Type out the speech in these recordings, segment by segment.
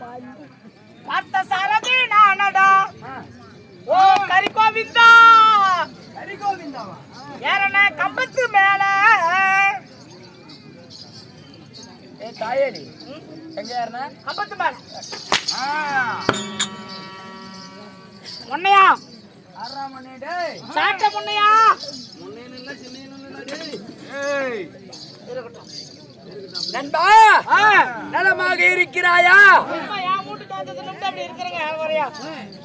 பார்த்த சாரதி நானடா. ஓ கரிகோவிந்தா. ஹரிகோவிந்தாவா ஏறன கம்பத்து மேல. ஏ தாயேடி எங்க யாருன்னா கம்பத்து மேல. முன்னையா? ஆறாம் மணி டேய். சாட்ட முன்னையா? ஏய் நண்பா நலமாக இருக்கிறாயா?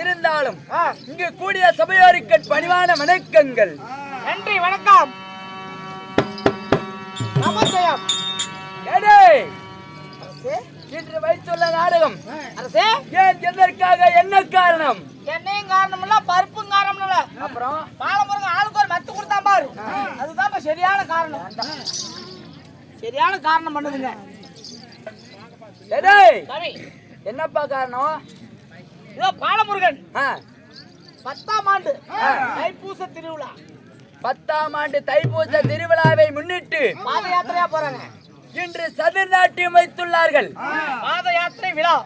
இருந்தாலும் இங்கு கூடிய சபையோருக்கு பணிவான வணக்கங்கள். நன்றி வணக்கம். நமஸ்தயம் இன்று வைத்துள்ள நாடகம் அரசே? ஏன் எதற்காக என்ன காரணம்? எண்ணெயும் காரணம் இல்ல பருப்பும் காரணம் இல்ல அப்புறம் பாலமுருங்க ஆளுக்கு ஒரு மத்து கொடுத்தா பாரு அதுதான் இப்ப சரியான காரணம் சரியான காரணம் பண்ணுதுங்க. என்னப்பா காரணம்? இதோ பாலமுருகன். பத்தாம் ஆண்டு தைப்பூச திருவிழா. பத்தாம் ஆண்டு தைப்பூச திருவிழாவை முன்னிட்டு பாத யாத்திரையா போறாங்க. இன்று சதுர்நாட்டியம் வைத்துள்ளார்கள் பாத யாத்திரை விழா.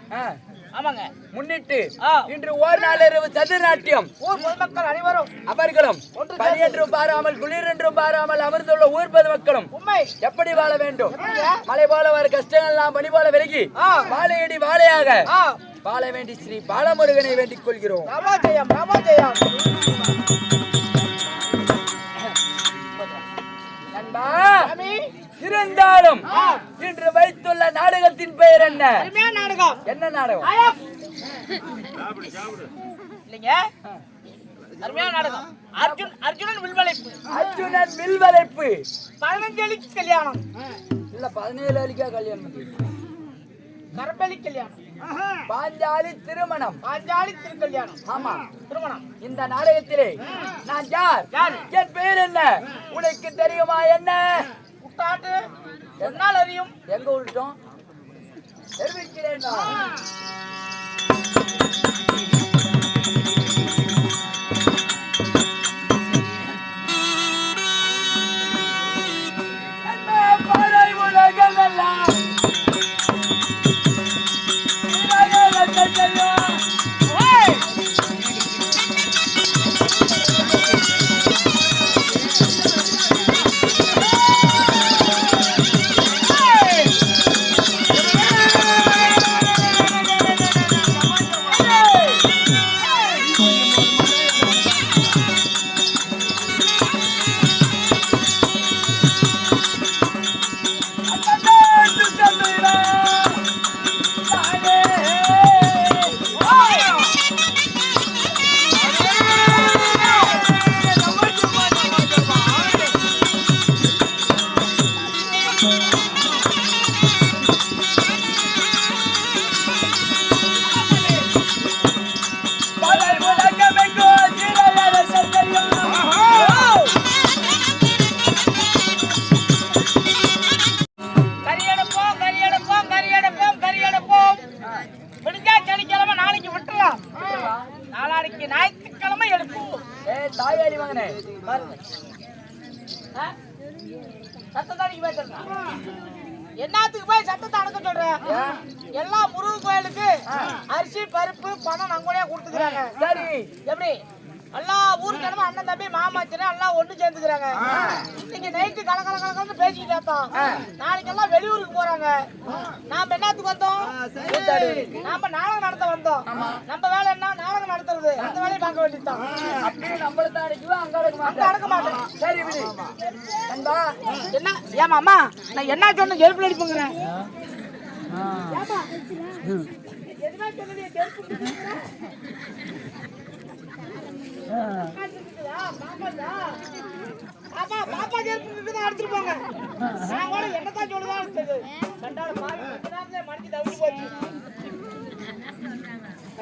ஆமாங்க. முன்னிட்டு. இன்று ஓர் நாள் இரவு சதுர்நாட்டியம் ஊர் பொதுமக்கள் அனைவரும் அவர்களும் ஒன்று பனி என்றும் பாராமல் குளிர் என்றும் பாராமல் அமர்ந்துள்ள ஊர் பொதுமக்களும் உண்மை. எப்படி வாழ வேண்டும்? மலை போல வர கஷ்டங்கள் எல்லாம் பனி போல விலகி. வாழையடி வாழையாக வாழ வேண்டி ஸ்ரீ பாலமுருகனை வேண்டிக் கொள்கிறோம். பிரபா ஜெயம் இருந்தாலும் இன்று வைத்துள்ள நாடகத்தின் பெயர் என்ன? நாடகம். என்ன நாடகம். இல்லைங்க. அருமையான நாடகம். அர்ஜுன் அர்ஜுனன் வில்வளைப்பு அர்ஜுனன் வில்வளைப்பு பதினஞ்சு அலிக்கு கல்யாணம். இல்ல பதினேழு அலிக்கா கல்யாணம் பண்ணி. கரம்பலி கல்யாணம். பாஞ்சாலி திருமணம். பாஞ்சாலி திருக்கல்யாணம். ஆமா. திருமணம். இந்த நாடகத்திலே நான் யார்? என் பெயர் என்ன? உனக்கு தெரியுமா என்ன? குட்டாட்டு சொன்னால் அறியும். எங்க விட்டோம் தெரிவிக்கிறேன் சத்தத்தை அடக்க சொல்ற? எல்லா முருகன் கோயிலுக்கு அரிசி பருப்பு பணம் நங்கூடையா கொடுத்துக்கிறாங்க. சரி. எப்படி? எல்லா ஊருக்கணுமா அண்ணன் தம்பி மாமாச்சினா எல்லாம் ஒண்ணு சேர்ந்துக்கிறாங்க. இன்னைக்கு நைட்டு கல கல கலன்னு பேசிக்கிட்டு இருந்தோம் நாளைக்கு எல்லாம் வெளியூருக்கு போறாங்க. நாம என்னத்துக்கு வந்தோம்? நாம நாடகம் நடத்த வந்தோம். நம்ம வேலை என்ன? நாடகம் நடத்துறது. அந்த வேலையை பார்க்க வேண்டியதுதான். அப்படியே நம்மள தான் அடிக்குவா அங்க அடக்க அங்க அடக்க மாட்டேன் மாட்டேன் சரி விடு. என்ன? ஏமா அம்மா நான் என்ன சொன்ன செருப்புல அடிப்புங்கிறேன் சொல்லலையே, செருப்பு அடிப்புங்கிற? பாப்பா? பாப்பா, இருக்குதா? எடுத்துட்டு போங்க. நான் கூட என்னத்தான் சொல்லுதான் இருந்தது. கண்டால பாவி, தவிச்சு போச்சு.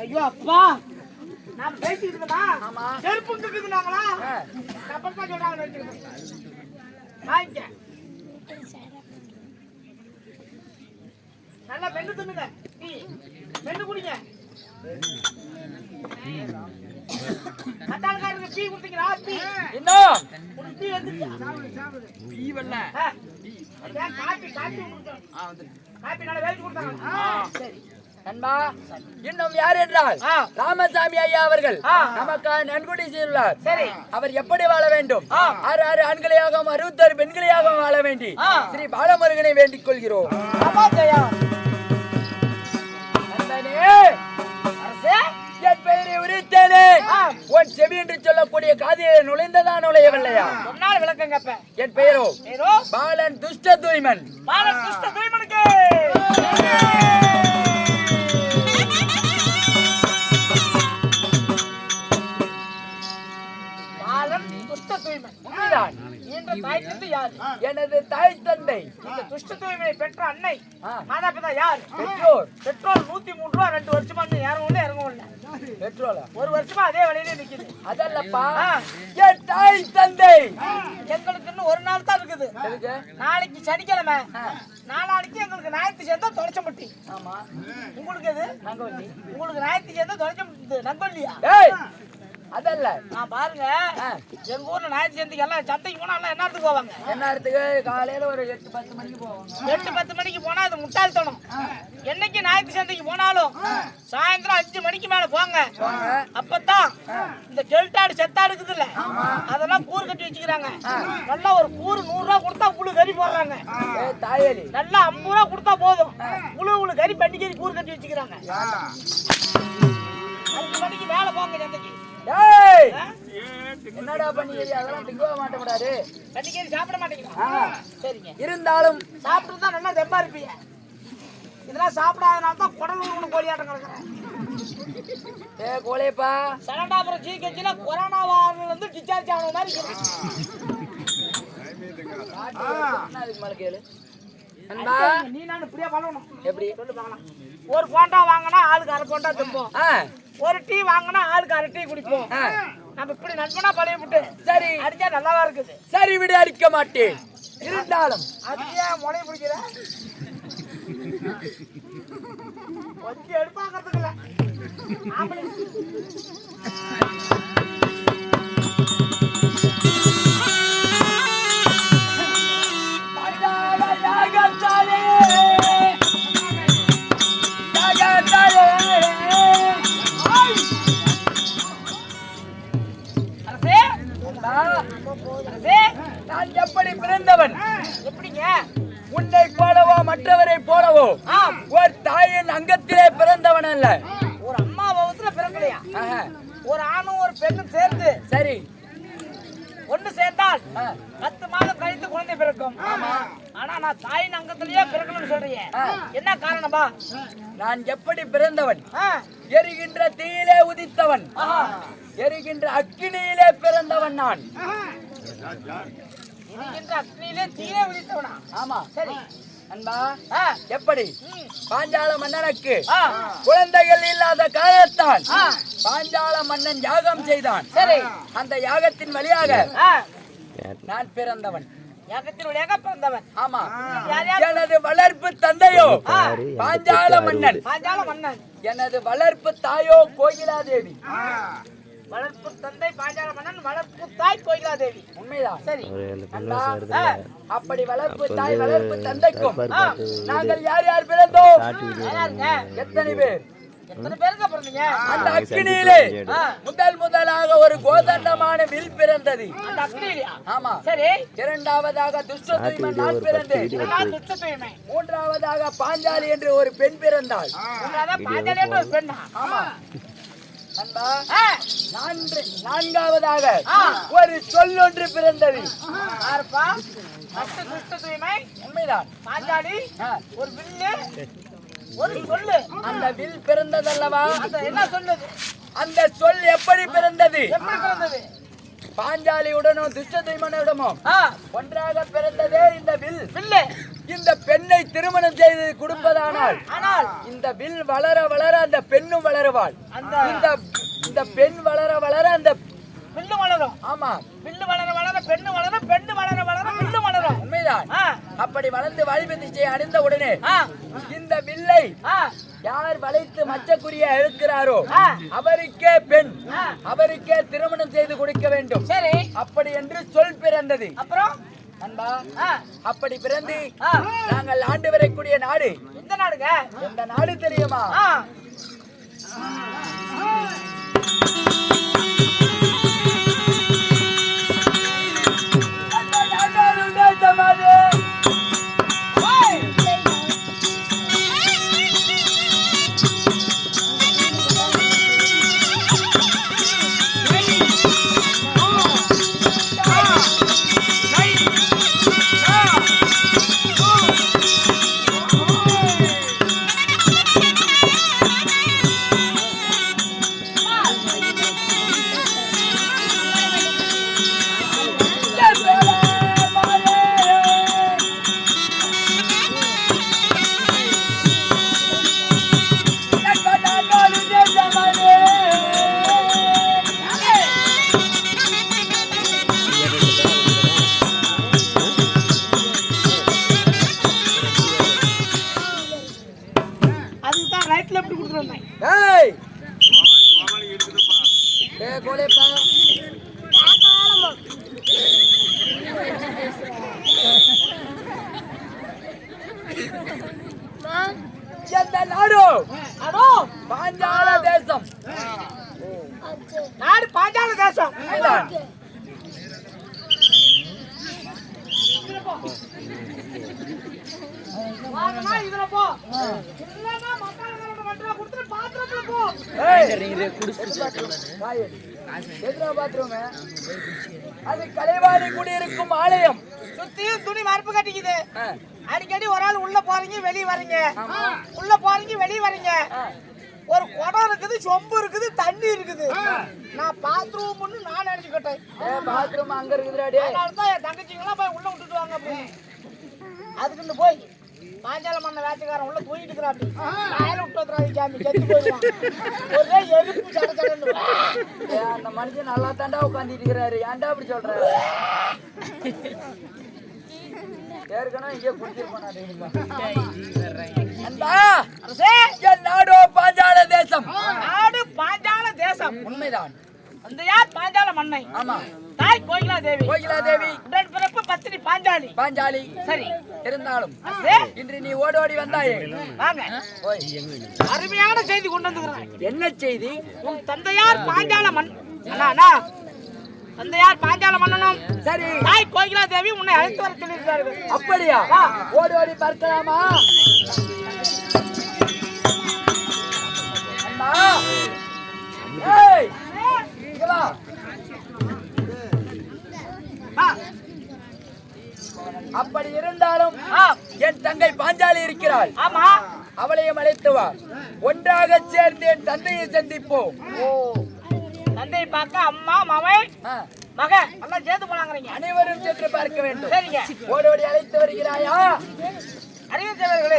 ஐயோ அப்பா நான் பேசிட்டு இருந்தேனா ஆமா. செருப்பு இருக்குதுனாங்களா தான் சொல்றாங்க. வாங்கிக்க நல்லா மென்னு தின்னுங்க மென்னு குடிங்க டீ டீ இன்னும் டீ நல்லா கொடுத்தாங்க சரி நண்பா யார் என்றால். ராமசாமி ஐயா அவர்கள் ஆ. நமக்கு நன்கொடை செய்துள்ளார் அவர் எப்படி வாழ வேண்டும். ஆறு ஆறு ஆண்களையாகவும் அறுபத்தாறு பெண்களையாகவும் வாழ வேண்டி. ஸ்ரீ பாலமுருகனை வேண்டிக் கொள்கிறோம் உன் செவி என்று சொல்லக்கூடிய காதிலே நுழைந்ததா நுழையவில்லையா? சொன்னால் விளக்கம் கேப்ப என் பெயரோ? பாலன் துஷ்ட தூய்மன் பாலன் தூய்மனுக்கு துஷ்ட தூய்மன் உண்மைதான் என்ற தாய் தந்தை யார்? எனது தாய் தந்தை. துஷ்ட தூய்மையை பெற்ற அன்னை. மாதா பிதா யார்? பெற்றோர். பெட்ரோல் நூத்தி மூணு ரூபா ரெண்டு வருஷமா இன்னும் பெற்றோரா ஒரு வருஷமா அதே வழியிலே நிக்குது. அதல்லப்பா. என் தாய் தந்தை. எங்களுக்கு இன்னும் ஒரு நாள் தான் இருக்குது? நாளைக்கு சனிக்கிழமை. நாளானைக்கு எங்களுக்கு ஞாயிற்று சேர்ந்தா தொலைச்ச முட்டி ஆமா. உங்களுக்கு எது? நாங்க வந்து உங்களுக்கு ஞாயிற்று சேர்ந்தா தொலைச்ச முட்டி நங்கொல்லியா ஏய்! அதல்ல. நான் பாருங்க. எங்க ஊர்ல சேர்ந்துக்கு எல்லாம் சந்தைக்கு போனா எல்லாம் என்னத்துக்கு போவாங்க? என்னத்துக்கு? காலையில ஒரு எட்டு பத்து மணிக்கு போவாங்க எட்டு பத்து மணிக்கு போனா அது முட்டாள்தனம். என்னைக்கு ஞாயிற்று சந்தைக்கு போனாலும் சாயந்தரம் அஞ்சு மணிக்கு மேல போங்க. அப்பதான் இந்த கெல்ட்டாடு செத்தாடு இருக்குது இல்ல அதெல்லாம் கூறு கட்டி வச்சுக்கிறாங்க. நல்லா ஒரு கூறு நூறு ரூபா கொடுத்தா புழு கறி போடுறாங்க. தாயலி. நல்லா ஐம்பது ரூபா கொடுத்தா போதும். புழு புழு கறி பண்ணி கறி கட்டி வச்சுக்கிறாங்க. அஞ்சு மணிக்கு மேல போங்க சந்தைக்கு? என்னடா பண்ணிக்கிறீ அதெல்லாம் திங்கவே மாட்ட கூடாது கட்டி கறி சாப்பிட மாட்டேங்கிறாங்க ஆ. சரிங்க. இருந்தாலும் சாப்பிட்டு தான் நல்லா தெம்பா இருப்பீங்க. இதெல்லாம் சாப்பிடாதனால தான் குடல் உருவம் கோழியாட்டம் கிடக்குறேன். ஏ கோலேப்பா சரண்டாபுரம் ஜிஹெச்சில் கொரோனா வாரில் வந்து டிஸ்சார்ஜ் ஆன மாதிரி இருக்கு. அதுக்கு மேல கேளு. நீ நான் இப்படியே பண்ணணும் எப்படி? சொல்லு பார்க்கலாம். ஒரு போண்டா வாங்கினா ஆளுக்கு அரை போண்டா திம்போம். ஆ ஒரு டீ வாங்கினா ஆளுக்கு அரை டீ குடிப்போம். நம்ம இப்படி நண்பனா பழைய விட்டு சரி. அடிச்சா நல்லாவா இருக்குது? சரி விடு அடிக்க மாட்டேன். இருந்தாலும். அதுக்கு ஏன் முளைய பிடிக்கிற வச்சு மற்றவரை போலவோ ஒரு தாயின் அங்கத்திலே பிறந்தவன் அல்ல. ஒரு அம்மா பௌத்துல பிறக்கலையா? ஒரு ஆணும் ஒரு பெண்ணும் சேர்ந்து சரி. ஒண்ணு சேர்ந்தால் பத்து மாதம் கழித்து குழந்தை பிறக்கும். ஆனா நான் தாயின் அங்கத்திலேயே பிறக்கணும்னு சொல்றீங்க. ஆ. என்ன காரணமா? நான் எப்படி பிறந்தவன்? எரிகின்ற தீயிலே உதித்தவன். எரிகின்ற அக்கினியிலே பிறந்தவன் நான். இருக்கின்ற அக்னியிலே தீயே விழித்தவனா ஆமா. சரி. அன்பா. எப்படி? பாஞ்சால மன்னனுக்கு குழந்தைகள் இல்லாத காலத்தான் ஆ, பாஞ்சால மன்னன் யாகம் செய்தான். சரி. அந்த யாகத்தின் வழியாக நான் பிறந்தவன். யாகத்தின் வழியாக பிறந்தவன் ஆமா யார் யார்? எனது வளர்ப்பு தந்தையோ? ஆ. பாஞ்சால மன்னன். பாஞ்சால மன்னன். எனது வளர்ப்பு தாயோ கோகிலாதேவி வளர்ப்பு தந்தை பாஞ்சால மன்னன் வளர்ப்பு தாய் கோயிலா தேவி. உண்மைதான். சரி. அப்படி வளர்ப்பு தாய் வளர்ப்பு தந்தைக்கும். நாங்கள் யார் யார் பிறந்தோம்? எத்தனை பேர்? அந்த முதல் முதலாக ஒரு கோதண்டமான வில் பிறந்தது. ஆமா. சரி. இரண்டாவதாக துஷ்டத்துவன் நான் பிறந்தேன். மூன்றாவதாக பாஞ்சாலி என்று ஒரு பெண் பிறந்தாள். ஆமா. நான்காவதாக. ஒரு சொல்லொன்று பிறந்தது. துஷ்ட உண்மைதான். பாஞ்சாலி. ஒரு வில்லு. ஒரு சொல்லு. அந்த வில் பிறந்ததல்லவா? என்ன சொல்லுது? அந்த சொல் எப்படி பிறந்தது? எப்படி பிறந்தது? பாஞ்சாலியுடனும் துஷ்டதைமனுடனும் ஆ, ஒன்றாக பிறந்ததே இந்த வில். வில்லு. இந்த பெண்ணை திருமணம் செய்து கொடுப்பதானால் ஆனால் இந்த வில் வளர வளர அந்த பெண்ணும் வளருவாள். இந்த இந்த பெண் வளர வளர அந்த வில்லு வளரும். ஆமா. வில்லு வளர வளர பெண்ணு வளரும் பெண்ணு வளர வளர வில்லு வளரும். உண்மைதான். அப்படி வளர்ந்து வாலிப திசை அடைந்த உடனே இந்த வில்லை யார் வளைத்து மச்சக்குரிய இருக்கிறாரோ. அவருக்கே பெண். அவருக்கே திருமணம் செய்து கொடுக்க வேண்டும். சரி. அப்படி என்று சொல் பிறந்தது. அப்புறம்? அன்பா அப்படி பிறந்து நாங்கள் ஆண்டு வரக்கூடிய நாடு. எந்த நாடுங்க? எந்த நாடு தெரியுமா? பாஞ்சால தேசம் நாடு பாஞ்சால தேசம் இதுல போ. இல்லைன்னா மசாலா கலந்து மட்டும் கொடுத்துட்டு பாத்திரத்துல போ. ஏய், வாய். எதுடா bathroom? அது கலைவாணி குடியிருக்கும் ஆலயம். சுத்தியும் துணி மறுப்பு கட்டிக்குது. அடிக்கடி ஒரு ஆள் உள்ள போறீங்க வெளிய வர்றீங்க ஆமா. உள்ள போறீங்க வெளிய வர்றீங்க ஆ. ஒரு குடம் இருக்குது சொம்பு இருக்குது தண்ணி இருக்குது. நான் பாத்ரூம்னு நான் நினைச்சுக்கிட்டேன் ஏய், bathroom அங்க இருக்குதுடா டேய். அதனால தான் என் தங்கச்சிங்களாம் போய் உள்ள விட்டுட்டு வாங்க அப்படின்னு அதுக்குன்னு போய் பாஞ்சால மண்ண வேட்டைக்காரன் உள்ள தூங்கிட்டு இருக்கிறாப்படி வாயில விட்டு வந்துடாது சாமி செத்து போயிடுவான். ஒரே எலும்பு சட சடன்னு. அந்த மனுஷன் நல்லா தாண்டா உட்காந்துட்டு இருக்கிறாரு. ஏன்டா அப்படி சொல்ற? ஏற்கனவே இங்கே குடிச்சிருப்பான் என் நாடோ பாஞ்சால தேசம். நாடு பாஞ்சால தேசம். உண்மைதான். அந்த யார் பாஞ்சால மண்ணை. ஆமா. தாய் கோகிலா தேவி கோகிலா தேவி உடன் பிறப்பு பத்தினி பாஞ்சாலி. பாஞ்சாலி. சரி. இருந்தாலும் இன்று நீ ஓடோடி வந்தாயே. வாங்க. அருமையான செய்தி கொண்டு வந்துக்கிறேன் என்ன செய்தி? உன் தந்தையார் பாஞ்சால மண். அண்ணா தந்தையார் பாஞ்சால மன்னனும் சரி. தாய் கோகிலா தேவி உன்னை அழைத்து வர சொல்லியிருக்கார்கள் அப்படியா? வா. ஓடி ஓடி பார்க்கலாமா? அப்படி இருந்தாலும் என் தங்கை பாஞ்சாலி இருக்கிறாள். ஆமா. அவளையும் அழைத்து வா. ஒன்றாக சேர்ந்து என் தந்தையை சந்திப்போம். ஓ. தந்தை பார்க்க அம்மா மவன் ஆ, மகன் எல்லாம் சேர்த்து போலாங்கிறீங்க. அனைவரும் சென்று பார்க்க வேண்டும். சரிங்க. ஓடோடி அழைத்து வருகிறாயா? அறிவித்தவர்களே